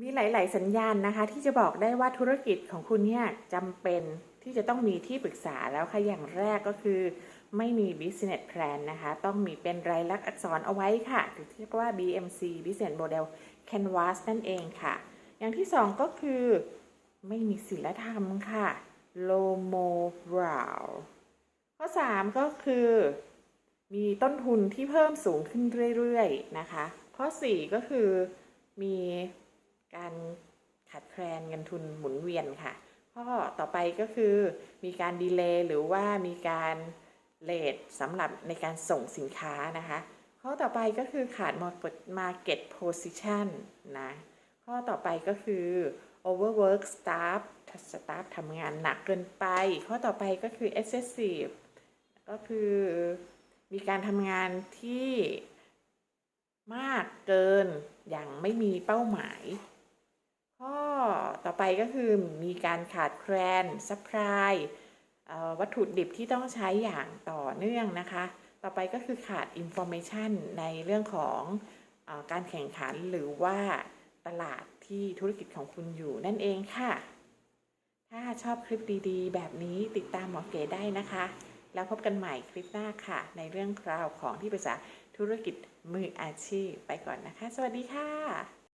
มีหลาย ๆ สัญญาณนะคะ ที่จะบอกได้ว่าธุรกิจของคุณเนี่ยจำเป็นที่จะต้องมีที่ปรึกษาแล้วค่ะอย่างแรกก็คือ ไม่มี business plan นะคะ ต้องมีเป็นรายลักษณ์อักษรเอาไว้ค่ะหรือที่เรียกว่า BMC business model canvas นั่นเองค่ะ อย่างที่สองก็คือไม่มีศีลธรรมค่ะ low moral ข้อ 3 ก็คือ มีต้นทุนที่เพิ่มสูงขึ้นเรื่อย ๆ นะคะ ข้อ 4 ก็คือมี ขาดแคลนเงินทุนหมุนเวียนค่ะ ข้อต่อไปก็คือมีการดีเลย์หรือว่ามีการเลทสำหรับในการส่งสินค้านะคะ ข้อต่อไปก็คือขาด market position นะ ข้อต่อไปก็คือ overwork staff staff ทำงานหนักเกินไป ข้อต่อไปก็คือ excessive ก็คือมีการทำงานที่มากเกินอย่างไม่มีเป้าหมาย ต่อไปก็คือมีการขาดแคลน supply เอ่อวัตถุดิบที่ต้องใช้อย่างต่อเนื่องนะคะ ต่อไปก็คือขาด information ในเรื่องของออการแข่งขันหรือว่าตลาดที่ธุรกิจของคุณอยู่นั่นเองค่ะ ถ้าชอบคลิปดีๆ แบบนี้ติดตามหมอเก๋ได้นะคะ แล้วพบกันใหม่คลิปหน้าค่ะ ในเรื่องราวของที่ปรึกษาธุรกิจมืออาชีพไปก่อนนะคะ สวัสดีค่ะ